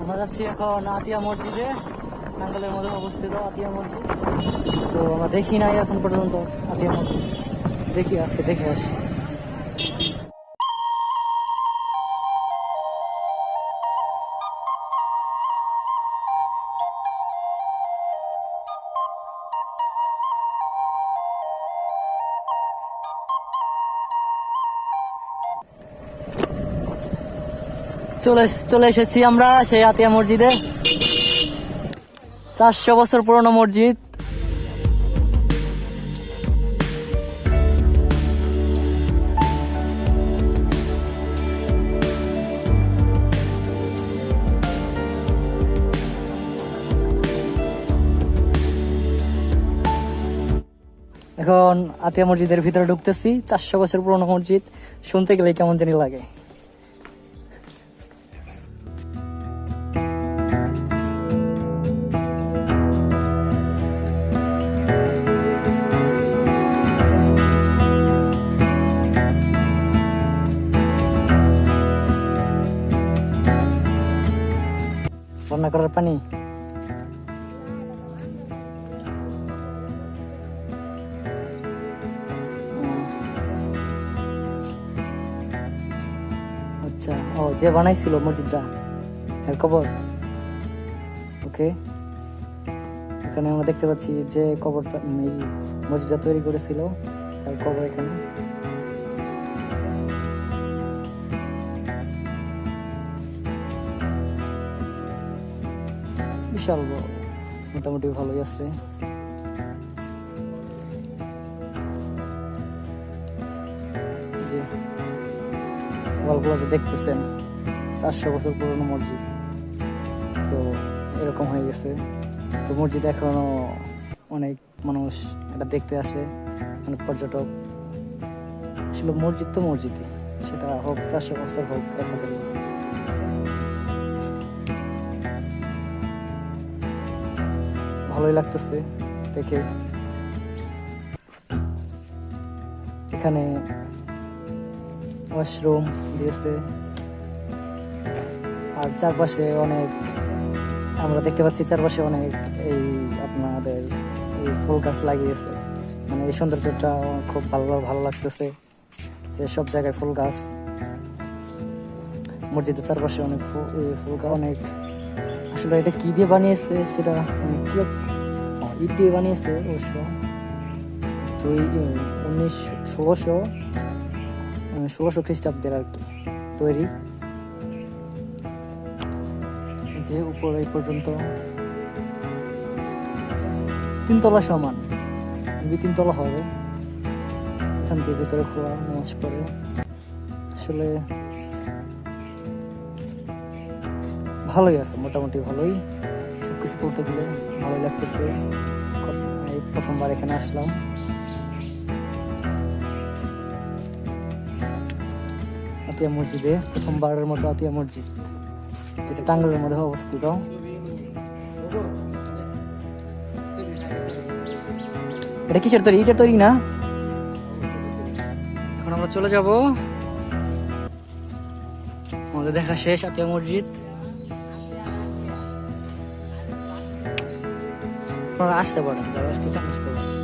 আমরা যাচ্ছি এখন আতিয়া মসজিদে। টাঙ্গালের মধ্যে অবস্থিত আতিয়া মসজিদ। তো আমরা দেখি নাই এখন পর্যন্ত আতিয়া মসজিদ। দেখি, আজকে দেখে আসি। চলে চলে এসেছি আমরা সেই আতিয়া মসজিদে। চারশো বছর পুরনো মসজিদ। এখন আতিয়া মসজিদের ভিতরে ঢুকতেছি। চারশো বছর পুরনো মসজিদ। শুনতে গেলে কেমন জানি লাগে। রান্না করার পানি আচ্ছা ও যে বানাইছিল মসজিদটা এর কবর ওকে এখানে আমরা দেখতে পাচ্ছি যে কবরটা এই মসজিদটা তৈরি করেছিল তার কবর এখানে। বিশাল মোটামুটি ভালোই আছে। এই যে দেখতেছেন, চারশো বছর পুরনো মসজিদ। এরকম হয়ে গেছে। তো মসজিদ এখনও অনেক মানুষ এটা দেখতে আসে, অনেক পর্যটক। আসলে মসজিদ তো মসজিদই, সেটা হোক চারশো বছর হোক, এক হাজার বছর। ভালোই লাগতেছে দেখে। এখানে ওয়াশরুম দিয়েছে। আর চারপাশে অনেক আমরা দেখতে পাচ্ছি চারপাশে অনেক এই আপনাদের এই ফুল গাছ লাগিয়েছে। মানে এই সৌন্দর্যটা খুব ভালো ভালো লাগতেছে যে সব জায়গায় ফুল গাছ। মসজিদের চারপাশে অনেক ফুল গাছ অনেক আসলে এটা কি দিয়ে বানিয়েছে সেটা কি ইট দিয়ে বানিয়েছে অবশ্য। দুই উনিশ, ষোলোশো ষোলোশো খ্রিস্টাব্দের আর কি তৈরি। যে উপরে পর্যন্ত। তিনতলা সমান। মেবি তিনতলা হবে। এখান থেকে ভিতরে খোলা, নামাজ পড়ে। আসলে ভালোই আছে, মোটামুটি ভালোই। কিছু বলতে গেলে ভালোই লাগতেছে। এই প্রথমবার এখানে আসলাম। আতিয়া মসজিদে, প্রথমবারের মতো আতিয়া মসজিদ। যেটা টাঙ্গালের মধ্যে অবস্থিত এটা কিসের তৈরি ইটের তৈরি না এখন আমরা চলে যাব আমাদের দেখা শেষ আতিয়া মসজিদ আসতে পারেন যারা আসতে চান আসতে পারেন